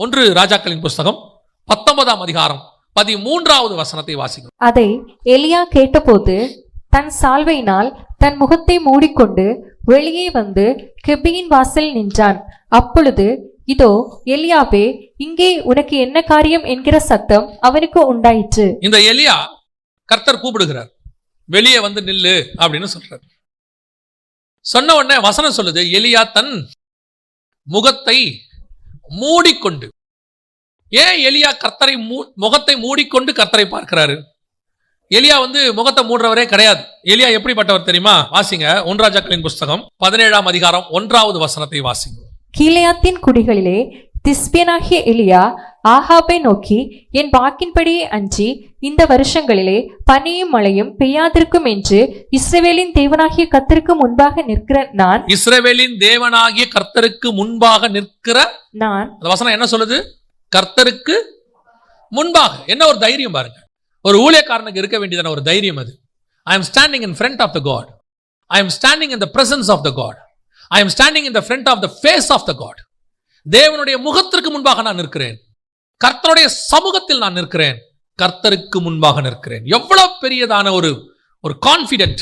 ஒன்று ராஜாக்களின் புஸ்தகம் பத்தொன்பதாம் அதிகாரம் பதிமூன்றாவது வசனத்தை வாசிக்கும் அதை எலியா கேட்டபோது தன் சால்வையினால் தன் முகத்தை மூடிக்கொண்டு வெளியே வந்து கெபியின் வாசல் நின்றான். அப்பொழுது இதோ எலியாவே இங்கே உனக்கு என்ன காரியம் என்கிற சத்தம் அவனுக்கு உண்டாயிற்று. இந்த எலியா கர்த்தர் கூப்பிடுகிறார். வெளியே வந்து நில்லு அப்படின்னு சொல்றார். சொன்ன உடனே வசனம் சொல்லுது எலியா தன் முகத்தை மூடிக்கொண்டு. ஏன் எலியா கர்த்தரை மூ- முகத்தை மூடிக்கொண்டு கர்த்தரை பார்க்கிறாரு? எலியா வந்து முகத்தை மூடுறவரே கிடையாது. எலியா எப்படிப்பட்டவர் தெரியுமா? வாசிங்க ஒன்றாஜாக்களின் புஸ்தகம் பதினேழாம் அதிகாரம் ஒன்றாவது வசனத்தை வாசிங்க. கீழையாத்தின் குடிகளிலே திஸ்பியனாகிய எலியா ஆகாபை நோக்கி என் வாக்கின்படியே அன்றி இந்த வருஷங்களிலே பனியும் மழையும் பெய்யாதிருக்கும் என்று இஸ்ரவேலின் தேவனாகிய கத்தருக்கு முன்பாக நிற்கிற நான் இஸ்ரவேலின் தேவனாகிய கர்த்தருக்கு முன்பாக நிற்கிற நான் அந்த வசனம் என்ன சொல்லுது? கர்த்தருக்கு முன்பாக. என்ன ஒரு தைரியம் பாருங்க. ஒரு ஊழியக்காரனுக்கு இருக்க வேண்டியதான ஒரு தைரியம் அது. I am standing in front of the God I am standing in the presence of the God I am standing in the front of the face of the God தேவனுடைய முகத்திற்கு முன்பாக நான் நிற்கிறேன். கர்த்தருடைய சமூகத்தில் நான் நிற்கிறேன். கர்த்தருக்கு முன்பாக நிற்கிறேன். எவ்வளவு பெரியதான ஒரு ஒரு கான்பிடென்ட்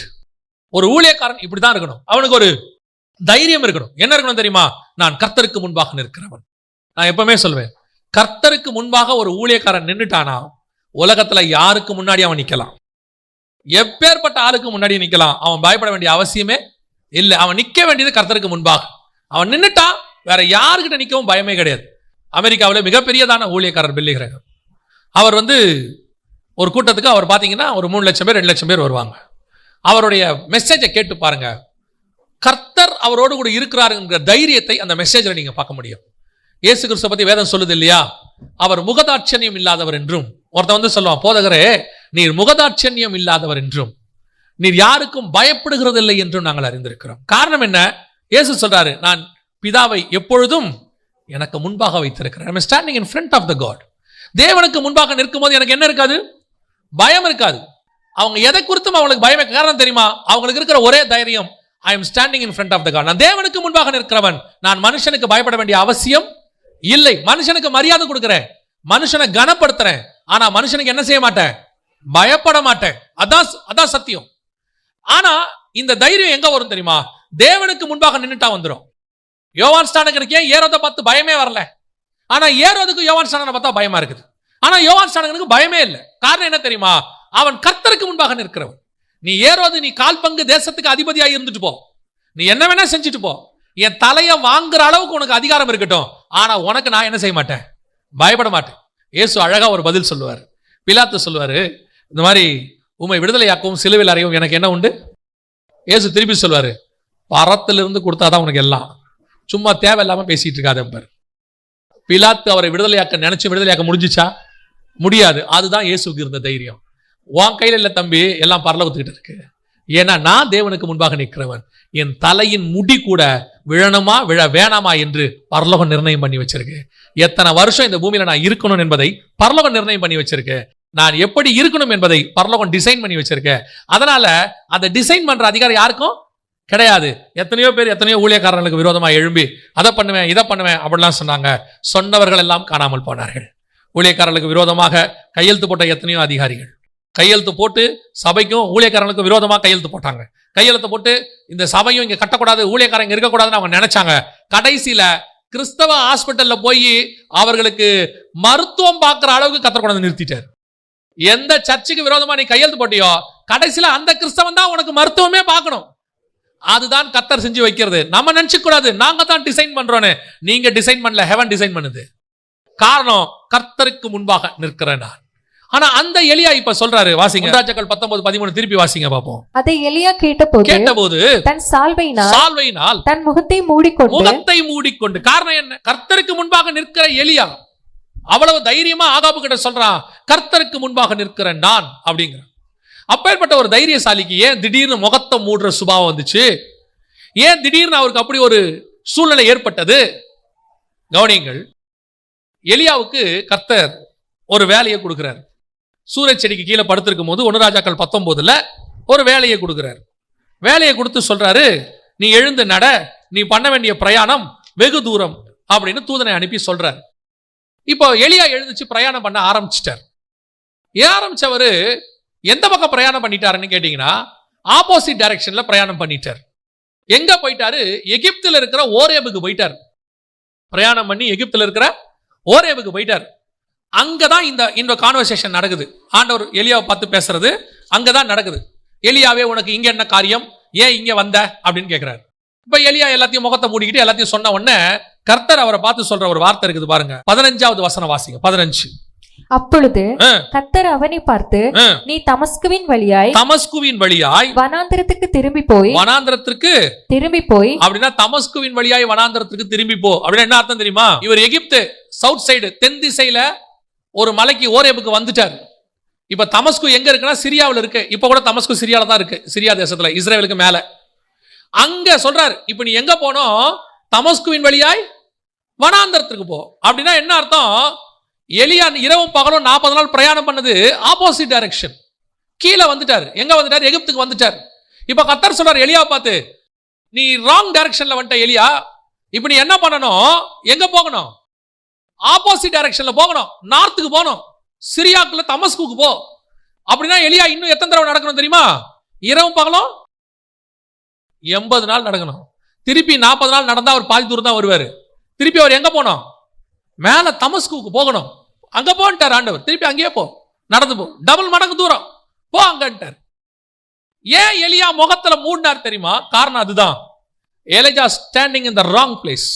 ஒரு ஊழியக்காரன் இப்படிதான் இருக்கணும். அவனுக்கு ஒரு தைரியம் இருக்கணும். என்ன இருக்கணும் தெரியுமா? நான் கர்த்தருக்கு முன்பாக நிற்கிறவன். நான் எப்பவுமே சொல்வேன் கர்த்தருக்கு முன்பாக ஒரு ஊழியக்காரன் நின்றுட்டானா உலகத்துல யாருக்கு முன்னாடி அவன் நிக்கலாம்? எப்பேற்பட்ட ஆளுக்கு முன்னாடி நிக்கலாம்? அவன் பயப்பட வேண்டிய அவசியமே இல்லை. அவன் நிக்க வேண்டியது கர்த்தருக்கு முன்பாக. அவன் நின்றுட்டான் வேற யாருக்கிட்ட நிக்கவும் பயமே கிடையாது. அமெரிக்காவில் மிகப்பெரியதான ஊழியக்காரர் பில்லி கிரகம். அவர் வந்து ஒரு கூட்டத்துக்கு அவர் பார்த்தீங்கன்னா ஒரு மூணு லட்சம் பேர் ரெண்டு லட்சம் பேர் வருவாங்க. அவருடைய மெசேஜை கேட்டு பாருங்க. கர்த்தர் அவரோடு கூட இருக்கிறாருங்கிற தைரியத்தை அந்த மெசேஜில் நீங்கள் பார்க்க முடியும். இயேசு கிறிஸ்துவ பற்றி வேதம் சொல்லுது இல்லையா? அவர் முகதாட்சண்யம் இல்லாதவர் என்றும். ஒருத்தன் வந்து சொல்லுவான் போதகரே நீர் முகதாட்சண்யம் இல்லாதவர் என்றும். நீர் யாருக்கும் பயப்படுகிறதில்லை என்றும் நாங்கள் அறிந்திருக்கிறோம். காரணம் என்ன? இயேசு சொல்றாரு நான் பிதாவை எப்பொழுதும் எனக்கு முன்பாக வைத்திருக்கிறேன் standing in front of the God தேவனுக்கு முன்பாக நிற்கும் போது எனக்கு என்ன இருக்காது? பயம் இருக்காது. அவங்க எதை குறித்தும் அவங்களுக்கு பயமே காரணம் தெரியுமா? அவங்களுக்கு இருக்கிற ஒரே தைரியம் I am standing in front of the God நான் தேவனுக்கு முன்பாக நிற்கிறவன். நான் மனுஷனுக்கு பயப்பட வேண்டிய அவசியம் இல்லை. மனுஷனுக்கு மரியாதை கொடுக்குறேன். மனுஷனை கனப்படுத்துறேன். ஆனா மனுஷனுக்கு என்ன செய்ய மாட்டேன்? பயப்பட மாட்டேன். அதான் அதான் சத்தியம். ஆனா இந்த தைரியம் எங்க வரும் தெரியுமா? தேவனுக்கு முன்பாக நின்றுட்டா வந்துடும் யோவான் ஸ்டானகனுக்கு ஏன் ஏரோதை பார்த்து பயமே வரல. ஆனா ஏரோதுக்கு யோவான் ஸ்டானகனை பார்த்தா பயமா இருக்குது. ஆனா யோவான் ஸ்டானகனுக்கு பயமே இல்லை. காரணம் என்ன தெரியுமா? அவன் கர்த்தருக்கு முன்பாக நிற்கிறவன். நீ ஏரோது நீ கால் பங்கு தேசத்துக்கு அதிபதியாக இருந்துட்டு போ. நீ என்ன வேணா செஞ்சுட்டு போ. என் தலையை வாங்குற அளவுக்கு உனக்கு அதிகாரம் இருக்கட்டும். ஆனா உனக்கு நான் என்ன செய்ய மாட்டேன்? பயப்பட மாட்டேன். ஏசு அழகா ஒரு பதில் சொல்லுவார். பிலாத்து சொல்லுவாரு இந்த மாதிரி உமை விடுதலையாக்கவும் சிலுவையில் அறையும் எனக்கு என்ன உண்டு? ஏசு திருப்பி சொல்லுவாரு பரத்திலிருந்து கொடுத்தாதான் உனக்கு எல்லாம். சும்மா தேவையில்லாம பேசிட்டு இருக்காத பாரு. பிலாத்து அவரை விடுதலையாக்க நினைச்சு விடுதலையாக்க முடிஞ்சுச்சா? முடியாது. அதுதான் இயேசுக்கு இருந்த தைரியம். உன் கையில இல்லை தம்பி எல்லாம் பரலோகத்துக்கிட்ட இருக்கு. ஏன்னா நான் தேவனுக்கு முன்பாக நிற்கிறவன். என் தலையின் முடி கூட விழணுமா விழ வேணாமா என்று பரலோகம் நிர்ணயம் பண்ணி வச்சிருக்கு. எத்தனை வருஷம் இந்த பூமியில நான் இருக்கணும் என்பதை பரலோகம் நிர்ணயம் பண்ணி வச்சிருக்கு. நான் எப்படி இருக்கணும் என்பதை பரலோகம் டிசைன் பண்ணி வச்சிருக்கேன் அதனால அந்த டிசைன் பண்ற அதிகாரம் யாருக்கும்? கிடையாது. எத்தனையோ பேர் எத்தனையோ ஊழியக்காரர்களுக்கு விரோதமாக எழும்பி அதை பண்ணுவேன் இதை பண்ணுவேன் அப்படிலாம் சொன்னாங்க. சொன்னவர்கள் எல்லாம் காணாமல் போனார்கள். ஊழியக்காரர்களுக்கு விரோதமாக கையெழுத்து போட்ட எத்தனையோ அதிகாரிகள். கையெழுத்து போட்டு சபைக்கும் ஊழியக்காரர்களுக்கு விரோதமாக கையெழுத்து போட்டாங்க. கையெழுத்து போட்டு இந்த சபையும் இங்கே கட்டக்கூடாது ஊழியக்காரங்க இருக்கக்கூடாதுன்னு அவங்க நினைச்சாங்க. கடைசியில கிறிஸ்தவ ஹாஸ்பிட்டல்ல போய் அவர்களுக்கு மருத்துவம் பார்க்குற அளவுக்கு கத்தக்கூடாது நிறுத்திட்டார். எந்த சர்ச்சுக்கு விரோதமா நீ கையெழுத்து போட்டியோ கடைசியில அந்த கிறிஸ்தவன் தான் உனக்கு மருத்துவமே பார்க்கணும். அதுதான் கத்தர் செஞ்சு வைக்கிறது. நம்ம நினைச்சுக்க கூடாது நாங்க தான் டிசைன் பண்றோன்னு. நீங்க டிசைன் பண்ணல ஹெவன் டிசைன் பண்ணுது. காரணம் கர்த்தருக்கு முன்பாக நிற்கிறேன் நான். ஆனா அந்த எலியா இப்ப சொல்றாரு வாசிங்க. ராஜாக்கள் பத்தொன்பது பதிமூணு திருப்பி வாசிங்க பார்ப்போம் அதை எலியா கேட்டபோது கேட்டபோது தன் சால்வையினால் சால்வையினால் தன் முகத்தை மூடிக்கொண்டு முகத்தை மூடிக்கொண்டு காரணம் என்ன? கர்த்தருக்கு முன்பாக நிற்கிற எலியா அவ்வளவு தைரியமா ஆகாபு கிட்ட சொல்றான் கர்த்தருக்கு முன்பாக நிற்கிற நான் அப்படிங்கிற அப்பேற்பட்ட ஒரு தைரியசாலிக்கு ஏன் திடீர்னு முகத்தை மூடுற சுபாவம் வந்துச்சு? ஏன் திடீர்னு அவருக்கு அப்படி ஒரு சூழ்நிலை ஏற்பட்டது? கவனியங்கள் எலியாவுக்கு கர்த்தர் ஒரு வேலையை கொடுக்கிறார். சூரஜ் செடிக்கு கீழே படுத்திருக்கும் போது ஒன்று ராஜாக்கள் பத்தொம்போதில் ஒரு வேலையை கொடுக்குறார். வேலையை கொடுத்து சொல்றாரு நீ எழுந்து நட நீ பண்ண வேண்டிய பிரயாணம் வெகு தூரம் அப்படின்னு தூதனை அனுப்பி சொல்றார். இப்போ எலியா எழுந்துச்சு பிரயாணம் பண்ண ஆரம்பிச்சிட்டார். ஏன் ஆரம்பிச்சவரு எந்த பக்கம் பிரயாணம் பண்ணிட்டாருன்னு கேட்டீங்கன்னா ஆப்போசிட் டைரக்ஷன்ல பிரயாணம் பண்ணிட்டார். எங்க போயிட்டாரு? எகிப்தில் இருக்கிற ஓரேபுக்கு போயிட்டார். பிரயாணம் பண்ணி எகிப்தில் இருக்கிற ஓரேபுக்கு போயிட்டார். அங்கதான் இந்த இந்த கான்வர்சேஷன் நடக்குது. ஆண்டவர் எலியாவை பார்த்து பேசுறது அங்கதான் நடக்குது. எலியாவே உனக்கு இங்க என்ன காரியம்? ஏன் இங்க வந்த? அப்படின்னு கேட்குறாரு இப்ப எலியா எல்லாத்தையும் முகத்தை மூடிக்கிட்டு எல்லாத்தையும் சொன்ன உடனே கர்த்தர் அவரை பார்த்து சொல்ற ஒரு வார்த்தை இருக்குது பாருங்க. பதினஞ்சாவது வசனம் வாசிங்க பதினஞ்சு. அப்பொழுது கத்தர் அவனை பார்த்து. நீ தமஸ்குவின் வழியாய் தமஸ்குவின் வழியாய் வனாந்திரத்துக்கு திரும்பி போய் வனாந்திரத்திற்கு திரும்பி போய் அப்படின்னா தமஸ்குவின் வழியாய் வனாந்திரத்திற்கு திரும்பி போ. அப்படின்னா என்ன அர்த்தம் தெரியுமா? இவர் எகிப்து சவுத் சைடு தென் திசையில ஒரு மலைக்கு ஓரேபுக்கு வந்துட்டார். இப்ப தமஸ்கு எங்க இருக்குன்னா சிரியாவில் இருக்கு. இப்ப கூட தமஸ்கு சிரியால தான் இருக்கு. சிரியா தேசத்துல இஸ்ரேலுக்கு மேல. அங்க சொல்றாரு இப்ப நீ எங்க போனோம்? தமஸ்குவின் வழியாய் வனாந்தரத்துக்கு போ. அப்படின்னா என்ன அர்த்தம்? எலியா இரவும் பகலும் நாற்பது நாள் பிரயாணம் பண்ணது ஆப்போசிட் டைரக்ஷன் கீழே வந்துட்டார். எங்க வந்துட்டார்? எகிப்துக்கு வந்துட்டார். இப்ப கத்தர் சொல்றாரு எலியா பார்த்து நீ ராங் டைரக்ஷன்ல வந்துட்ட எலியா. இப்போ நீ என்ன பண்ணணும்? எங்க போகணும்? ஆப்போசிட் டைரக்ஷன்ல போகணும். நார்த்துக்கு போகணும். சிரியாக்குள்ள தமஸ்குக்கு போ. அப்படின்னா எலியா இன்னும் எத்தனை தடவை நடக்கணும் தெரியுமா? இரவும் பகலும் எண்பது நாள் நடக்கணும். திருப்பி நாற்பது நாள் நடந்தா அவர் பாதி தூரம் தான் வருவார். திருப்பி அவர் எங்க போனோம் மேல தமஸ்குக்கு போகணும். அங்க போன்ட்டார் ஆண்டவர். திருப்பி அங்கேயே போ. நடந்து போ. டபுள் மடங்கு தூரம். போ அங்கன்ட்டார். ஏன் எலியா முகத்துல மூடினார் தெரியுமா? காரணம் அதுதான். Elijah standing in the wrong place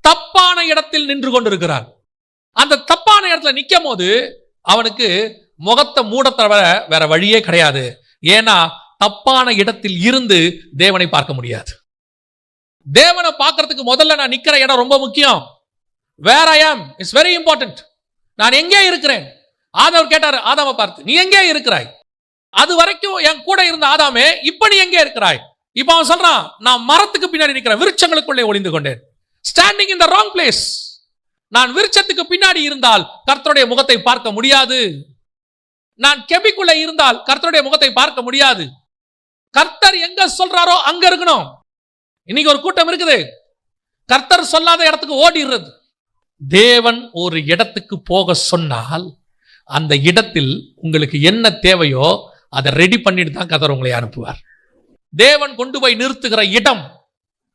தப்பான இடத்தில் நின்று கொண்டிருக்கிறார். அந்த தப்பான இடத்துல நிற்கும் போது அவனுக்கு முகத்தை மூட தவிர வேற வழியே கிடையாது. ஏன்னா தப்பான இடத்தில் இருந்து தேவனை பார்க்க முடியாது. தேவனை பார்க்கறதுக்கு முதல்ல நான் நிக்கிற இடம் ரொம்ப முக்கியம். வேர் ஐ ஆம் இட்ஸ் வெரி இம்பார்ட்டன்ட் நான் எங்கே இருக்கிறேன்? ஆதவர் கேட்டார் ஆதாமை பார்த்து நீ எங்கே இருக்கிறாய்? அது வரைக்கும் என் கூட இருந்த ஆதாமே இப்ப நீ எங்கே இருக்கிறாய்? இப்ப அவன் சொல்றான் நான் மரத்துக்கு பின்னாடி நிற்கிறேன் விருட்சங்களுக்குள்ளே ஒளிந்து கொண்டேன். Standing in the wrong place நான் விருட்சத்துக்கு பின்னாடி இருந்தால் கர்த்தருடைய முகத்தை பார்க்க முடியாது. நான் கெபிக்குள்ள இருந்தால் கர்த்தருடைய முகத்தை பார்க்க முடியாது. கர்த்தர் எங்க சொல்றாரோ அங்க இருக்கணும். இன்னைக்கு ஒரு கூட்டம் இருக்குது. கர்த்தர் சொல்லாத இடத்துக்கு ஓடிடுறது. தேவன் ஒரு இடத்துக்கு போக சொன்னால் அந்த இடத்தில் உங்களுக்கு என்ன தேவையோ அதை ரெடி பண்ணிட்டு தான் கதர் உங்களை அனுப்புவார். தேவன் கொண்டு போய் நிறுத்துகிற இடம்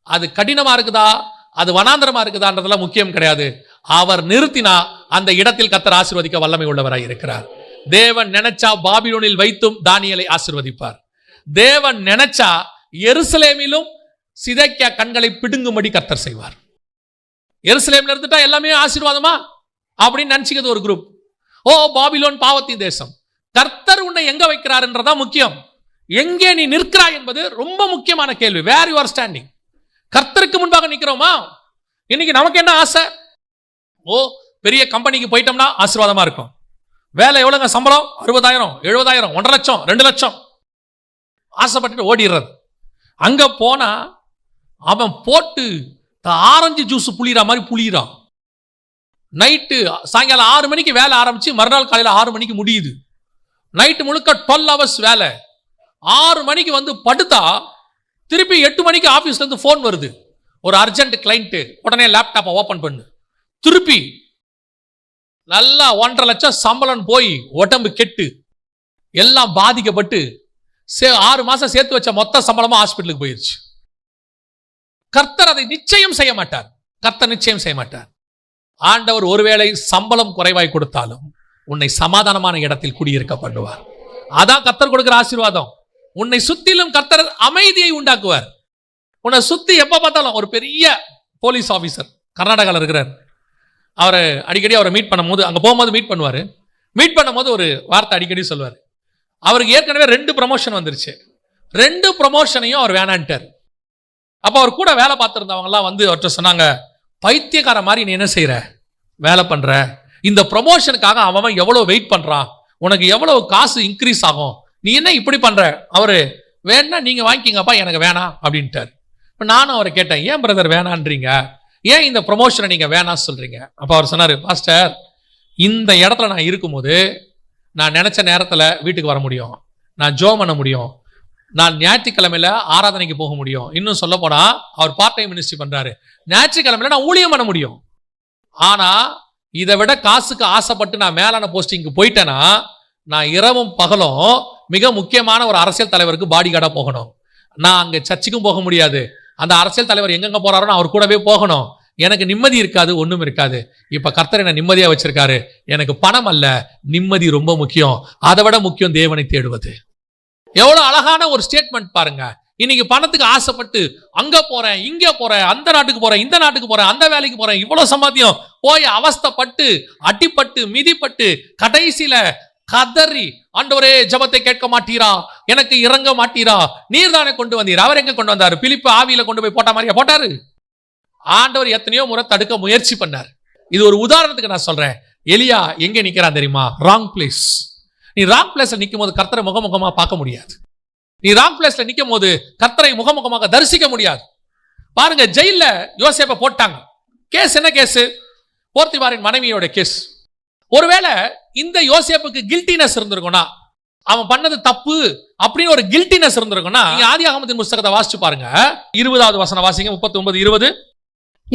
அது கடினமா இருக்குதா? அது வனாந்தரமா இருக்குதான்றதெல்லாம் முக்கியம் கிடையாது. அவர் நிறுத்தினா அந்த இடத்தில் கத்தர் ஆசிர்வதிக்க வல்லமை உள்ளவராய் இருக்கிறார். தேவன் நினைச்சா பாபிலோனில் வைத்தும் தானியலை ஆசீர்வதிப்பார். தேவன் நினைச்சா எருசலேமிலும் சிதைக்க கண்களை பிடுங்கும்படி கத்தர் செய்வார். எருசலேம்ல இருந்துட்டா எல்லாமே ஆசீர்வாதமா அப்படின்னு நினைச்சுக்கிறது ஒரு குரூப் ஓ பாபிலோன் பாவத்தின் தேசம். கர்த்தர் உன்னை எங்க வைக்கிறாருன்றதான் முக்கியம். எங்கே நீ நிற்கிறாய் என்பது ரொம்ப முக்கியமான கேள்வி. வேர் யூ ஆர் ஸ்டாண்டிங் கர்த்தருக்கு முன்பாக நிற்கிறோமா இன்னைக்கு நமக்கு என்ன ஆசை? ஓ பெரிய கம்பெனிக்கு போயிட்டோம்னா ஆசீர்வாதமா இருக்கும். வேலை எவ்வளோங்க சம்பளம்? அறுபதாயிரம் எழுபதாயிரம் ஒன்றரை லட்சம் ரெண்டு லட்சம். ஆசைப்பட்டுட்டு ஓடிடுறது. அங்கே போனால் அவன் போட்டு ஆரஞ்சு ஜூஸ் புளிகிற மாதிரி புளிகிறான் நைட்டு சாயங்காலம் ஆறு மணிக்கு வேலை ஆரம்பித்து மறுநாள் காலையில் ஆறு மணிக்கு முடியுது. நைட்டு முழுக்க டுவெல் ஹவர்ஸ் வேலை. ஆறு மணிக்கு வந்து படுத்தா திருப்பி எட்டு மணிக்கு ஆஃபீஸ்லேருந்து ஃபோன் வருது. ஒரு அர்ஜென்ட் கிளைண்ட்டு உடனே லேப்டாப்பை ஓப்பன் பண்ணு. திருப்பி நல்லா ஒன்றரை லட்சம் சம்பளம் போய் உடம்பு கெட்டு. எல்லாம் பாதிக்கப்பட்டு சே ஆறு மாதம் சேர்த்து வச்ச மொத்த சம்பளமாக ஹாஸ்பிட்டலுக்கு போயிடுச்சு கர்த்தர் அதை நிச்சயம் செய்ய மாட்டார். கர்த்தர் நிச்சயம் செய்ய மாட்டார். ஆண்டவர் ஒருவேளை சம்பளம் குறைவாய் கொடுத்தாலும் உன்னை சமாதானமான இடத்தில் குடியிருக்க பண்ணுவார் அதான் கர்த்தர் கொடுக்கிற ஆசீர்வாதம். உன்னை சுத்திலும் கர்த்தர் அமைதியை உண்டாக்குவார். உன்னை சுத்தி எப்ப பார்த்தாலும் ஒரு பெரிய போலீஸ் ஆபீசர் கர்நாடகாவில் இருக்கிறார். அவரை அடிக்கடி அவரை மீட் பண்ணும்போது அங்கே போகும்போது மீட் பண்ணுவார். மீட் பண்ணும்போது ஒரு வார்த்தை அடிக்கடி சொல்வார். அவருக்கு ஏற்கனவே ரெண்டு ப்ரமோஷன் வந்துருச்சு. ரெண்டு ப்ரமோஷனையும் அவர் வேணான்ட்டார். அப்போ அவர் கூட வேலை பார்த்துருந்தவங்கலாம் வந்து அவர்கிட்ட சொன்னாங்க பைத்தியக்கார மாதிரி நீ என்ன செய்கிற வேலை பண்ணுற இந்த ப்ரொமோஷனுக்காக அவன் எவ்வளோ வெயிட் பண்ணுறான் உனக்கு எவ்வளோ காசு இன்க்ரீஸ் ஆகும்? நீ என்ன இப்படி பண்ணுற அவர் வேணா நீங்கள் வாங்கிக்கிங்கப்பா எனக்கு வேணாம் அப்படின்ட்டார். இப்போ நானும் அவரை கேட்டேன் ஏன் பிரதர் வேணான்றீங்க? ஏன் இந்த ப்ரொமோஷனை நீங்கள் வேணாம் சொல்கிறீங்க அப்போ அவர் சொன்னார் பாஸ்டர் இந்த இடத்துல நான் இருக்கும்போது நான் நினச்ச நேரத்தில் வீட்டுக்கு வர முடியும். நான் ஜோ பண்ண முடியும். நான் ஞாயிற்றுக்கிழமையில ஆராதனைக்கு போக முடியும். இன்னும் சொல்ல போனா அவர் பார்ட் டைம் மினிஸ்ட்ரி பண்றாரு. ஞாயிற்றுக்கிழமையில நான் ஊழியம் பண்ண முடியும். ஆனா இதை விட காசுக்கு ஆசைப்பட்டு நான் மேலான போஸ்டிங்க்கு போயிட்டேன்னா நான் இரவும் பகலும் மிக முக்கியமான ஒரு அரசியல் தலைவருக்கு பாடி கார்டாக போகணும். நான் அங்கே சர்ச்சுக்கும் போக முடியாது. அந்த அரசியல் தலைவர் எங்கெங்க போறாரோ நான் அவர் கூடவே போகணும். எனக்கு நிம்மதி இருக்காது ஒன்றும் இருக்காது. இப்போ கர்த்தர் என்ன நிம்மதியாக வச்சிருக்காரு. எனக்கு பணம் அல்ல நிம்மதி ரொம்ப முக்கியம். அதை விட முக்கியம் தேவனை தேடுவது. எவ்வளோ அழகான ஒரு ஸ்டேட்மெண்ட் பாருங்க. இன்னைக்கு பணத்துக்கு ஆசைப்பட்டு அங்க போறேன் இங்க போறேன் அந்த நாட்டுக்கு போறேன் இந்த நாட்டுக்கு போறேன் அந்த வேலைக்கு போறேன் இவ்வளவு சம்பாத்தியம். போய் அவஸ்தைப்பட்டு அடிப்பட்டு மிதிப்பட்டு கடைசியில கதறி ஆண்டவரே ஜெபத்தை கேட்க மாட்டீரா? எனக்கு இறங்க மாட்டீரா? நீர் தானே கொண்டு வந்தீர். அவர் எங்க கொண்டு வந்தாரு? பிலிப்பு ஆவியில கொண்டு போய் போட்ட மாதிரியா? போட்டாரு. ஆண்டவர் எத்தனையோ முறை தடுக்க முயற்சி பண்ணார். இது ஒரு உதாரணத்துக்கு நான் சொல்றேன். எலியா எங்க நிக்கிறான் தெரியுமா? ராங் பிளேஸ் நீ ராங் பிளேஸ்ல நிற்கும் போது கர்த்தரை முகமுகமா பார்க்க முடியாது. நீ ராங் பிளேஸ்ல நிற்கும் போது கர்த்தரை முகமுகமாக தரிசிக்க முடியாது. பாருங்க ஜெயிலில் யோசேப்பை போட்டாங்க. கேஸ் என்ன கேஸ்? போர்த்திபாரின் மனைவியோட கேஸ். ஒருவேளை இந்த யோசேப்புக்கு கில்ட்டினஸ் இருந்திருக்கும்னா அவன் பண்ணது தப்பு அப்படின்னு ஒரு கில்ட்டினஸ் இருந்திருக்கும்னா ஆதி அகமதின் புஸ்தகத்தை வாசிச்சு பாருங்க. இருபதாவது வசனம் வாசிங்க முப்பத்தி ஒன்பது இருபது.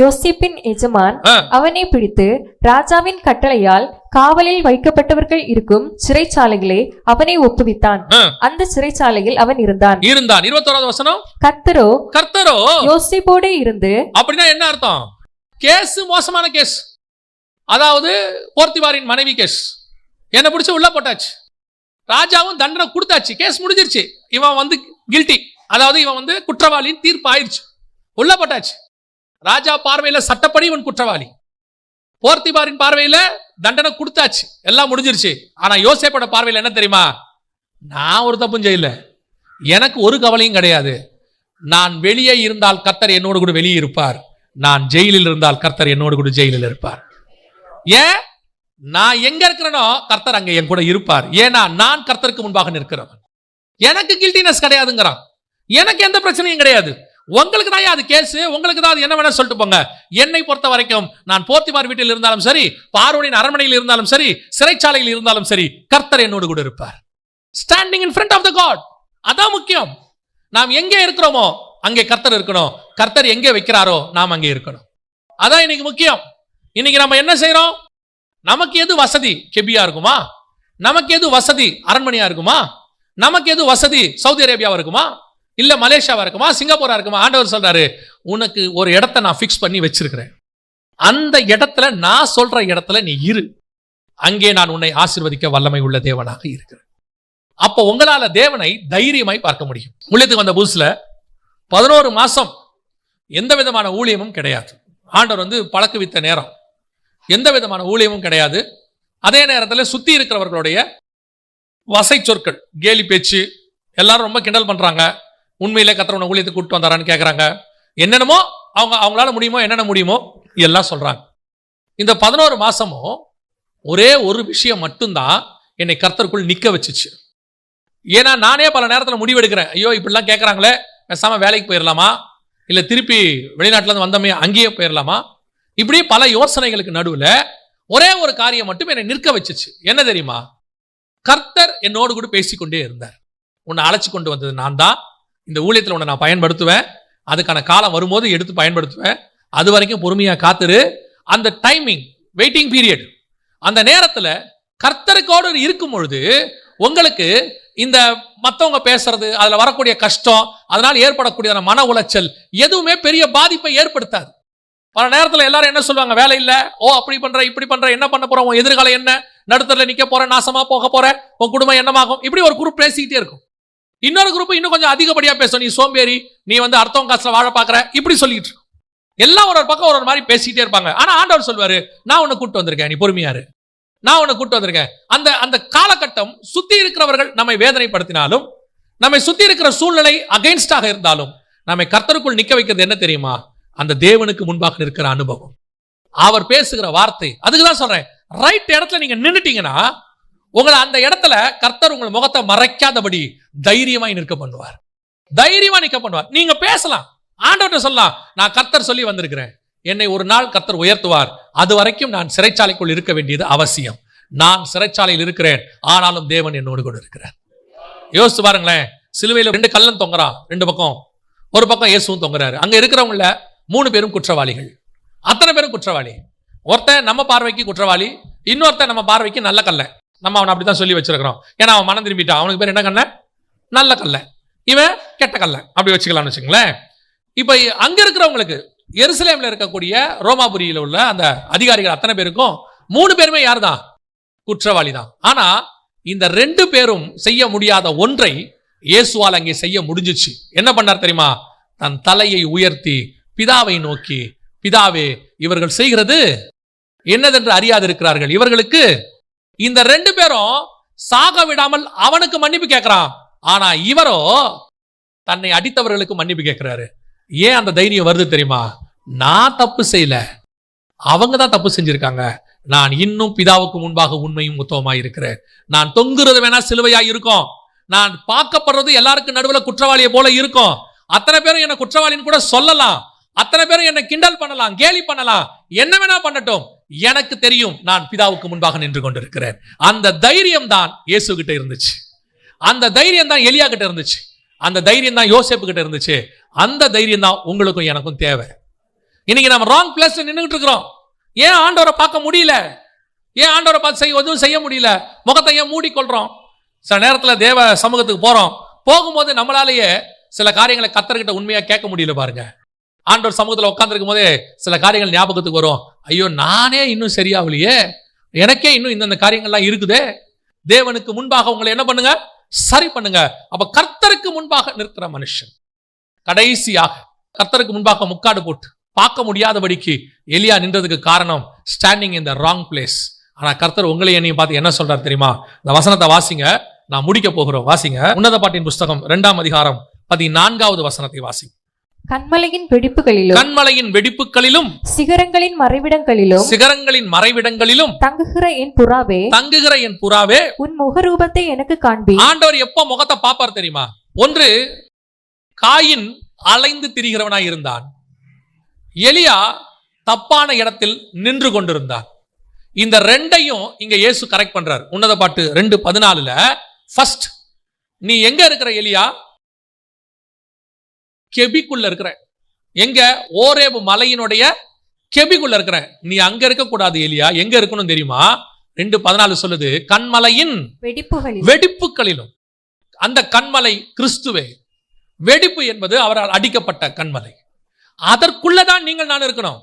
யோசிப்பின் எஜமான். அவனை பிடித்து ராஜாவின் கட்டளையால் காவலில் வைக்கப்பட்டவர்கள் இருக்கும் சிறைச்சாலைகளே அவனை ஒப்புவித்தான். அந்த சிறைச்சாலையில் அவன் இருந்தான். இருந்தான். இருபத்தோராவது வசனம்? கர்த்தரோ கர்த்தரோ. யோசிப்போடு இருந்து அப்படின்னா என்ன அர்த்தம்? கேஸ் மோசமான கேஸ். அதாவது போர்த்திவாரின் மனைவி கேஸ். என்ன பிடிச்சு உள்ள போட்டாச்சு. ராஜாவும் தண்டனை கொடுத்தாச்சு. கேஸ் முடிஞ்சிருச்சு. இவன் வந்து கில்ட்டி அதாவது இவன் வந்து குற்றவாளின்னு தீர்ப்பு ஆயிடுச்சு உள்ள போட்டாச்சு. ராஜா பார்வையில சட்டப்படி இவன் குற்றவாளி. போர்த்திபாரின் பார்வையில தண்டனை கொடுத்தாச்சு. எல்லாம் முடிஞ்சிருச்சு. ஆனா யோசேப்போட பார்வையில் என்ன தெரியுமா? நான் ஒரு தப்பும் செய்யல. எனக்கு ஒரு கவலையும் கிடையாது. நான் வெளியே இருந்தால் கர்த்தர் என்னோடு கூட வெளியே இருப்பார். நான் ஜெயிலில் இருந்தால் கர்த்தர் என்னோடு கூட ஜெயிலில் இருப்பார். ஏன்? நான் எங்க இருக்கிறேனோ கர்த்தர் அங்க என் கூட இருப்பார். ஏன்னா நான் கர்த்தருக்கு முன்பாக நிற்கிறவன். எனக்கு கில்டினஸ் கிடையாதுங்கிறான். எனக்கு எந்த பிரச்சனையும் கிடையாது. உங்களுக்கு தான் அது கேஸ்? உங்களுக்கு தான் அது என்ன வேணா சொல்லிட்டு போங்க. என்னை பொறுத்த வரைக்கும் நான் போர்த்திமார் வீட்டில் இருந்தாலும் சரி பார்வனின் அரண்மனையில் இருந்தாலும் சரி சிறைச்சாலையில் இருந்தாலும் சரி கர்த்தர் என்னோடு கூட இருப்பார். Standing in front of the God அதான் முக்கியம். நாம் எங்கே இருக்கிறோமோ அங்கே கர்த்தர் இருக்கணும். கர்த்தர் எங்கே வைக்கிறாரோ நாம் அங்கே இருக்கணும். அதான் இன்னைக்கு முக்கியம். இன்னைக்கு நம்ம என்ன செய்யறோம் நமக்கு எது வசதி? கெபியா இருக்குமா? நமக்கு எது வசதி? அரண்மனையா இருக்குமா? நமக்கு எது வசதி? சவுதி அரேபியாவா இருக்குமா? இல்லை மலேசியாவாக இருக்குமா சிங்கப்பூராக இருக்குமா? ஆண்டவர் சொல்கிறாரு உனக்கு ஒரு இடத்த நான் ஃபிக்ஸ் பண்ணி வச்சிருக்கிறேன். அந்த இடத்துல நான் சொல்கிற இடத்துல நீ இரு. அங்கே நான் உன்னை ஆசீர்வதிக்க வல்லமை உள்ள தேவனாக இருக்கிறேன். அப்போ உங்களால் தேவனை தைரியமாய் பார்க்க முடியும். உள்ளத்துக்கு வந்த புதுசில் பதினோரு மாதம் எந்த விதமான ஊழியமும் கிடையாது. ஆண்டவர் வந்து பழக்குவித்த நேரம். எந்த விதமான ஊழியமும் கிடையாது. அதே நேரத்தில் சுற்றி இருக்கிறவர்களுடைய வசை சொற்கள் கேலி பேச்சு எல்லாரும் ரொம்ப கிண்டல் பண்ணுறாங்க உண்மையிலே கத்திரவனை ஊழியத்துக்கு கூட்டு வந்தாரான்னு கேட்குறாங்க என்னென்னமோ அவங்க அவங்களால முடியுமோ என்னென்ன முடியுமோ எல்லாம் சொல்கிறாங்க இந்த பதினோரு மாதமும் ஒரே ஒரு விஷயம் மட்டும்தான் என்னை கர்த்தருக்குள் நிற்க வச்சுச்சு. ஏன்னா நானே பல நேரத்தில் முடிவெடுக்கிறேன். ஐயோ இப்படிலாம் கேட்குறாங்களே பேசாமல் வேலைக்கு போயிடலாமா இல்லை திருப்பி வெளிநாட்டிலேருந்து வந்தோமே அங்கேயே போயிடலாமா இப்படி பல யோசனைகளுக்கு நடுவில் ஒரே ஒரு காரியம் மட்டும் என்னை நிற்க வச்சுச்சு. என்ன தெரியுமா? கர்த்தர் என்னோடு கூட பேசிக்கொண்டே இருந்தார். உன்னை அழைச்சி கொண்டு வந்தது நான் தான் இந்த ஊழியத்தில் உன்னை நான் பயன்படுத்துவேன். அதுக்கான காலம் வரும்போது எடுத்து பயன்படுத்துவேன். அது வரைக்கும் பொறுமையாக காத்துரு. அந்த டைமிங் வெயிட்டிங் பீரியட் அந்த நேரத்தில் கர்த்தருக்கோடு இருக்கும் பொழுது உங்களுக்கு இந்த மற்றவங்க பேசுறது அதில் வரக்கூடிய கஷ்டம் அதனால் ஏற்படக்கூடியதான மன உளைச்சல் எதுவுமே பெரிய பாதிப்பை ஏற்படுத்தாது. பல நேரத்தில் எல்லாரும் என்ன சொல்லுவாங்க? வேலை இல்லை. ஓ அப்படி பண்ற இப்படி பண்ற என்ன பண்ண போற உன் எதிர்காலம் என்ன? நடுத்தரில் நிற்க போகிறேன் நாசமா போக போகிறேன் உன் குடும்பம் என்னமாகும்? இப்படி ஒரு குரூப் பேசிக்கிட்டே இருக்கும். இன்னொரு குரூப் இன்னும் கொஞ்சம் அதிகப்படியா பேசும் நீ சோம்பேறி நீ வந்து அர்த்தம் காசுல வாழ பாக்குற. இப்படி சொல்லிட்டு இருக்கும் எல்லாம் ஒரு ஒரு பக்கம் ஒரு ஒரு மாதிரி பேசிக்கிட்டே இருப்பாங்க. ஆனா ஆண்டவர் சொல்வாரு நான் உன்னை கூட்டு வந்திருக்கேன் நீ பொறுமையாரு நான் உன்னை கூட்டு வந்திருக்கேன். அந்த அந்த காலகட்டம் சுத்தி இருக்கிறவர்கள் நம்மை வேதனைப்படுத்தினாலும் நம்மை சுத்தி இருக்கிற சூழ்நிலை அகைன்ஸ்டாக இருந்தாலும் நம்மை கர்த்தருக்குள் நிக்க வைக்கிறது என்ன தெரியுமா? அந்த தேவனுக்கு முன்பாக நிற்கிற அனுபவம். அவர் பேசுகிற வார்த்தை அதுக்கு தான் சொல்றேன். ரைட் இடத்துல நீங்க நின்றுட்டீங்கன்னா உங்களை அந்த இடத்துல கர்த்தர் உங்கள் முகத்தை மறைக்காதபடி தைரியமாய் நிற்க பண்ணுவார். தைரியமா நிற்க பண்ணுவார். நீங்க பேசலாம். ஆண்டவர்கிட்ட சொல்லலாம். நான் கர்த்தர் சொல்லி வந்திருக்கிறேன். என்னை ஒரு நாள் கர்த்தர் உயர்த்துவார். அது வரைக்கும் நான் சிறைச்சாலைக்குள் இருக்க வேண்டியது அவசியம். நான் சிறைச்சாலையில் இருக்கிறேன். ஆனாலும் தேவன் என்னோடு கூட இருக்கிறார். யோசிச்சு பாருங்களேன். சிலுவையில் ரெண்டு கல்லன் தொங்குறான். ரெண்டு பக்கம். ஒரு பக்கம் இயேசுவும் தொங்குறாரு. அங்க இருக்கிறவங்கள மூணு பேரும் குற்றவாளிகள். அத்தனை பேரும் குற்றவாளி. ஒருத்தன் நம்ம பார்வைக்கு குற்றவாளி இன்னொருத்தன் நம்ம பார்வைக்கு நல்ல கல்ல. நம்ம அவனை அப்படிதான் சொல்லி வச்சிருக்கிறோம். ஏன்னா அவன் மனம் திரும்பிட்டான். அவனுக்கு பேர் என்ன கல்ல நல்ல கல்லை. இவன் கெட்ட கல்லை. அப்படி வச்சுக்கலாம்னு வச்சுங்களேன் இப்போ அங்கே இருக்கிறவங்களுக்கு எருசலேமில் இருக்கக்கூடிய ரோமாபுரியில் உள்ள அந்த அதிகாரிகள் அத்தனை பேருக்கும் மூணு பேருமே யார்தான்? குற்றவாளி தான் ஆனால் இந்த ரெண்டு பேரும் செய்ய முடியாத ஒன்றை இயேசுவால் அங்கே செய்ய முடிஞ்சிச்சு. என்ன பண்ணார் தெரியுமா? தன் தலையை உயர்த்தி பிதாவை நோக்கி பிதாவே இவர்கள் செய்கிறது என்னதென்று அறியாது இருக்கிறார்கள் இவர்களுக்கு இந்த ரெண்டு பேரும் சாக விடாமல் அவனுக்கு மன்னிப்பு கேட்கிறான். ஆனா இவரோ தன்னை அடித்தவர்களுக்கு மன்னிப்பு கேட்கிறாரு. ஏன் அந்த தைரியம் வருது தெரியுமா? நான் தப்பு செய்யல. அவங்க தான் தப்பு செஞ்சிருக்காங்க. நான் இன்னும் பிதாவுக்கு முன்பாக உண்மையும் உத்தவமாய் இருக்கிறேன். நான் தொங்குறது வேணா சிலுவையா இருக்கும். நான் பார்க்கப்படுறது எல்லாருக்கும் நடுவில் குற்றவாளியை போல இருக்கும். அத்தனை பேரும் என்ன குற்றவாளின்னு கூட சொல்லலாம். அத்தனை பேரும் என்ன கிண்டல் பண்ணலாம் கேலி பண்ணலாம். என்ன வேணா பண்ணட்டும். எனக்கு தெரியும் நான் பிதாவுக்கு முன்பாக நின்று கொண்டிருக்கிறேன். அந்த தைரியம் தான் இயேசு கிட்ட இருந்துச்சு. அந்த தைரியம் தான் எலியா கிட்ட இருந்துச்சு. அந்த தைரியம் தான் யோசேப்பு கிட்ட இருந்துச்சு. அந்த தைரியம் தான் உங்களுக்கும் எனக்கும் தேவை. இன்னைக்கு நம்ம ராங் பிளேஸ்ல நின்றுட்டு இருக்கிறோம். ஏன் ஆண்டவரை பார்க்க முடியல? ஏன் ஆண்டவரை பார்த்து செய்ய எதுவும் செய்ய முடியல? முகத்தை ஏன் மூடிக்கொள்றோம் சில நேரத்தில் தேவ சமூகத்துக்கு போகிறோம் போகும்போது நம்மளாலேயே சில காரியங்களை கத்தர்கிட்ட உண்மையாக கேட்க முடியல பாருங்க. ஆண்டவர் சமூகத்தில் உட்காந்துருக்கும் போதே சில காரியங்கள் ஞாபகத்துக்கு வரும். ஐயோ நானே இன்னும் சரியாகலையே. எனக்கே இன்னும் இந்தந்த காரியங்கள்லாம் இருக்குதே. தேவனுக்கு முன்பாக உங்களை என்ன பண்ணுங்க? சரி பண்ணுங்க. அப்ப கர்த்தருக்கு முன்பாக நிற்கிற மனுஷன். கடைசியாக கர்த்தருக்கு முன்பாக முக்காடு போட்டு பார்க்க முடியாதபடிக்கு எலியா நின்றதுக்கு காரணம் standing in the wrong place ஆனா கர்த்தர் உங்களை என்னையும் பார்த்து என்ன சொல்றாரு தெரியுமா? இந்த வசனத்தை வாசிங்க. நான் முடிக்க போகிறோம். வாசிங்க. உன்னத பாட்டின் புஸ்தகம் இரண்டாம் அதிகாரம் பதினான்காவது வசனத்தை வாசிங்க. கண்மலையின் வெடிப்புகளிலும் கண்மலையின் வெடிப்புகளிலும் சிகரங்களின் மறைவிடங்களிலும் சிகரங்களின் மறைவிடங்களிலும் தங்குகிற என் புறாவே தங்குகிற என் புறாவே உன் முகரூபத்தை எனக்கு காண்பி. ஆண்டவர் எப்ப முகத்தை பாப்பார் தெரியுமா? ஒன்று காயின் அலைந்து திரிகிறவனாய் இருந்தான். எலியா தப்பான இடத்தில் நின்று கொண்டிருந்தான். இந்த ரெண்டையும் இங்க இயேசு கரெக்ட் பண்றார். உன்னத பாட்டு ரெண்டு பதினாலுல ஃபர்ஸ்ட் நீ எங்க இருக்கிற எலியா? கெபிக்குள்ள இருக்கிற. எங்க ஓரேபு மலையினுடைய கெபிக்குள்ள இருக்கிற. நீ அங்க இருக்க கூடாது எலியா. எங்க இருக்கணும் தெரியுமா? ரெண்டு பதினாலு சொல்லுது கண்மலையின் வெடிப்புகளில் வெடிப்புகளிலும். அந்த கண்மலை கிறிஸ்துவே. வெடிப்பு என்பது அவரால் அடிக்கப்பட்ட கண்மலை. அதற்குள்ளதான் நீங்கள் நான் இருக்கணும்.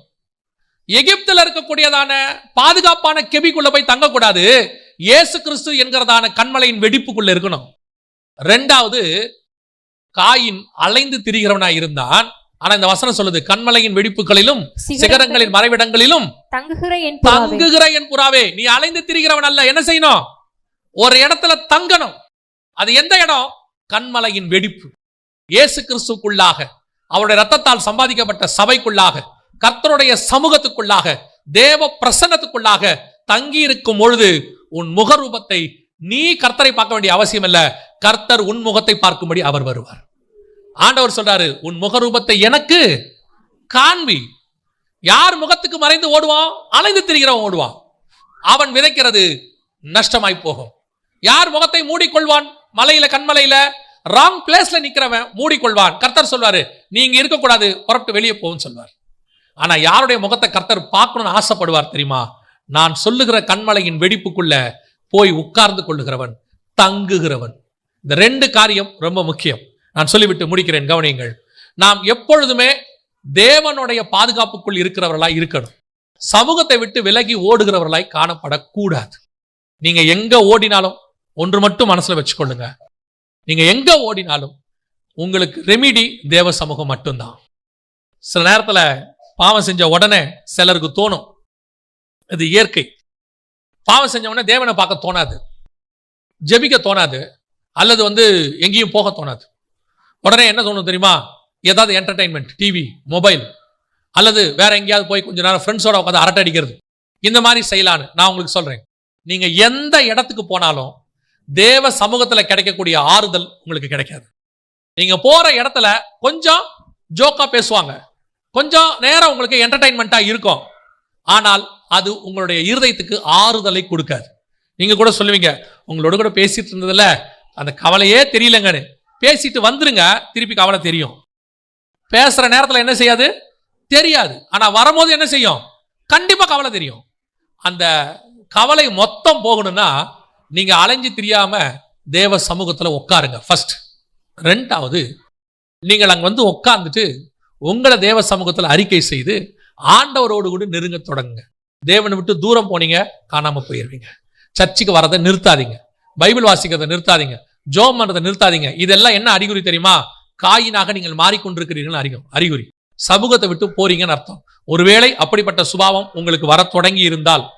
எகிப்துல இருக்கக்கூடியதான பாதுகாப்பான கெபிக்குள்ள போய் தங்கக்கூடாது. இயேசு கிறிஸ்து என்கிறதான கண்மலையின் வெடிப்புக்குள்ள இருக்கணும். ரெண்டாவது காயின் அலைந்து திரிகிறவனாய் இருந்தான். ஆனா இந்த வசனம் சொல்லுது கண்மலையின் வெடிப்புகளிலும் சிகரங்களின் மறைவிடங்களிலும் தங்குகிற என் புறாவே. தங்குகிற என் புறாவே. நீ அலைந்து திரிகிறவன் அல்ல என்ன செய்யணும்? ஒரு இடத்துல தங்கணும். அது எந்த இடம்? கண்மலையின் வெடிப்பு. இயேசு கிறிஸ்துக்குள்ளாக அவருடைய ரத்தத்தால் சம்பாதிக்கப்பட்ட சபைக்குள்ளாக கர்த்தருடைய சமூகத்துக்குள்ளாக தேவ பிரசன்னத்துக்குள்ளாக தங்கி இருக்கும் பொழுது உன் முகரூபத்தை நீ கர்த்தரை பார்க்க வேண்டிய அவசியம் இல்ல. கர்த்தர் உன் முகத்தை பார்க்கும்படி அவர் வருவார். ஆண்டவர் சொல்றாரு உன் முகரூபத்தை எனக்கு காண்பி. யார் முகத்துக்கு மறைந்து ஓடுவான்? அலைந்து திரிகிறவன் ஓடுவான். அவன் விதைக்கிறது நஷ்டமாய் போகும். யார் முகத்தை மூடிக்கொள்வான்? மலையில கண்மலையில ராங் பிளேஸ்ல நிக்கிறவன் மூடிக்கொள்வான். கர்த்தர் சொல்வாரு நீங்க இருக்கக்கூடாது புறப்பட்டு வெளியே போகும் சொல்வார். ஆனா யாருடைய முகத்தை கர்த்தர் பார்க்கணும்னு ஆசைப்படுவார் தெரியுமா? நான் சொல்லுகிற கண்மலையின் வெடிப்புக்குள்ள போய் உட்கார்ந்து கொள்ளுகிறவன் தங்குகிறவன். இந்த ரெண்டு காரியம் ரொம்ப முக்கியம். நான் சொல்லிவிட்டு முடிக்கிறேன் கவனியுங்கள். நாம் எப்பொழுதுமே தேவனுடைய பாதுகாப்புக்குள் இருக்கிறவர்களாய் இருக்கணும். சமூகத்தை விட்டு விலகி ஓடுகிறவர்களாய் காணப்படக்கூடாது. நீங்க எங்க ஓடினாலும் ஒன்று மட்டும் மனசுல வச்சுக்கொள்ளுங்க. நீங்க எங்க ஓடினாலும் உங்களுக்கு ரெமிடி தேவ சமூகம் மட்டும்தான். சில நேரத்துல பாவம் செஞ்ச உடனே சிலருக்கு தோணும். இது இயற்கை. பாவம் செஞ்ச உடனே தேவனை பார்க்க தோணாது. ஜெபிக்க தோணாது. அல்லது வந்து எங்கேயும் போக தோணாது. உடனே என்ன தோணும் தெரியுமா? ஏதாவது என்டர்டைன்மெண்ட் டிவி மொபைல் அல்லது வேற எங்கேயாவது போய் கொஞ்ச நேரம் ஃப்ரெண்ட்ஸோட உட்காந்து அரட்டை அடிக்கிறது. இந்த மாதிரி செய்யலான்னு நான் உங்களுக்கு சொல்றேன். நீங்க எந்த இடத்துக்கு போனாலும் தேவ சமூகத்துல கிடைக்கக்கூடிய ஆறுதல் உங்களுக்கு கிடைக்காது. நீங்க போற இடத்துல கொஞ்சம் ஜோக்கா பேசுவாங்க. கொஞ்சம் நேரம் உங்களுக்கு என்டர்டைன்மெண்ட்டா இருக்கும். ஆனால் அது உங்களுடைய இருதயத்துக்கு ஆறுதலை கொடுக்காது. நீங்க கூட சொல்லுவீங்க உங்களோட கூட பேசிட்டு இருந்ததுல அந்த கவலையே தெரியலங்கன்னு. பேசிட்டு வந்துருங்க திருப்பி கவலை தெரியும். பேசுற நேரத்தில் என்ன செய்யாது? தெரியாது. ஆனால் வரும்போது என்ன செய்யும்? கண்டிப்பாக கவலை தெரியும். அந்த கவலை மொத்தம் போகணும்னா நீங்க அலைஞ்சு தெரியாம தேவ சமூகத்தில் உட்காருங்க. ஃபர்ஸ்ட் ரெண்டாவது நீங்கள் அங்கே வந்து உட்காந்துட்டு உங்களை தேவ சமூகத்தில் அறிக்கை செய்து ஆண்டவரோடு கூட நெருங்க தொடங்குங்க. தேவனை விட்டு தூரம் போனீங்க காணாமல் போயிடுவீங்க சர்ச்சுக்கு வரதை நிறுத்தாதீங்க. பைபிள் வாசிக்கிறதை நிறுத்தாதீங்க. ஜோம் பண்றதை நிறுத்தாதீங்க. இதெல்லாம் என்ன அறிகுறி தெரியுமா? காயினாக நீங்கள் மாறிக்கொண்டிருக்கிறீர்கள் அறிகும் அறிகுறி. சமூகத்தை விட்டு போறீங்கன்னு அர்த்தம். ஒருவேளை அப்படிப்பட்ட சுபாவம் உங்களுக்கு வர தொடங்கி இருந்தால்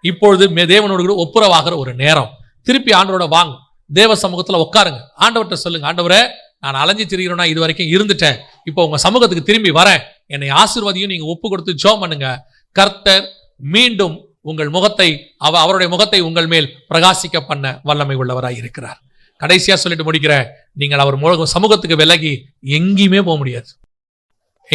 இப்பொழுது மே- தேவனோடு கூட ஒப்புரவாகிற ஒரு நேரம். திருப்பி ஆண்டவரோட வாங்க. தேவ சமூகத்தில் உட்காருங்க. ஆண்டவர்கிட்ட சொல்லுங்க. ஆண்டவரே நான் அலைஞ்சு திரிகிறோன்னா இது வரைக்கும் இருந்துட்டேன். இப்போ உங்க சமூகத்துக்கு திரும்பி வரேன். என்னை ஆசீர்வதியும் நீங்க ஒப்பு கொடுத்து ஜோம் பண்ணுங்க. கர்த்தர் மீண்டும் உங்கள் முகத்தை அவ அவருடைய முகத்தை உங்கள் மேல் பிரகாசிக்க பண்ண வல்லமை உள்ளவராய் இருக்கிறார். கடைசியா சொல்லிட்டு முடிக்கிறேன் நீங்கள் அவர் முக- சமூகத்துக்கு விலகி எங்கேயுமே போக முடியாது.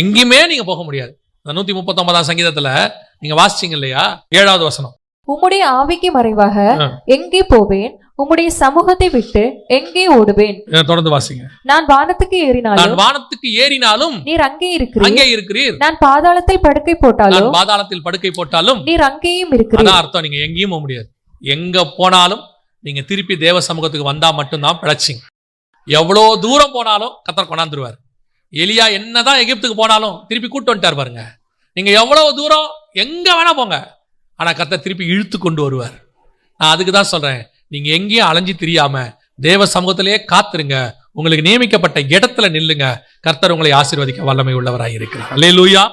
எங்கேயுமே நீங்க போக முடியாது. இந்த நூத்தி முப்பத்தொன்பதாம் சங்கீதத்துல நீங்க வாசிச்சீங்க இல்லையா? ஏழாவது வசனம். உம்முடைய ஆவிக்கு மறைவாக. எங்கே போவேன்? உம்முடைய சமூகத்தை விட்டு எங்கே ஓடுவேன்? தொடர்ந்து வாசிங்க. நான் வானத்துக்கு நான் ஏறினாலும் வானத்துக்கு ஏறினாலும் நீர் அங்கே இருக்கிறீர். அங்கே இருக்கிறீர். நான் பாதாளத்தில் படுக்கை போட்டாலும் நான் பாதாளத்தில் படுக்கை போட்டாலும் நீர் அங்கேயும் இருக்கிறீர். அதான் அர்த்தம். நீங்க எங்கேயும் போக முடியாது. எங்க போனாலும் நீங்க திருப்பி தேவ சமூகத்துக்கு வந்தா மட்டும்தான் பிழைச்சிங்க. எவ்வளோ தூரம் போனாலும் கத்தர் கொண்டாந்துருவார். எலியா என்னதான் எகிப்துக்கு போனாலும் திருப்பி கூட்டு வந்துட்டார் பாருங்க. நீங்க எவ்வளோ தூரம் எங்க வேணா போங்க. ஆனா கத்தர் திருப்பி இழுத்து கொண்டு வருவார். நான் அதுக்கு தான் சொல்றேன். நீங்க எங்கேயும் அலைஞ்சு தெரியாமல் தேவ சமூகத்திலேயே காத்துருங்க. உங்களுக்கு நியமிக்கப்பட்ட இடத்துல நில்லுங்க. கர்த்தர் உங்களை ஆசீர்வதிக்க வல்லமை உள்ளவராக இருக்கிறார் அல்லேலூயா.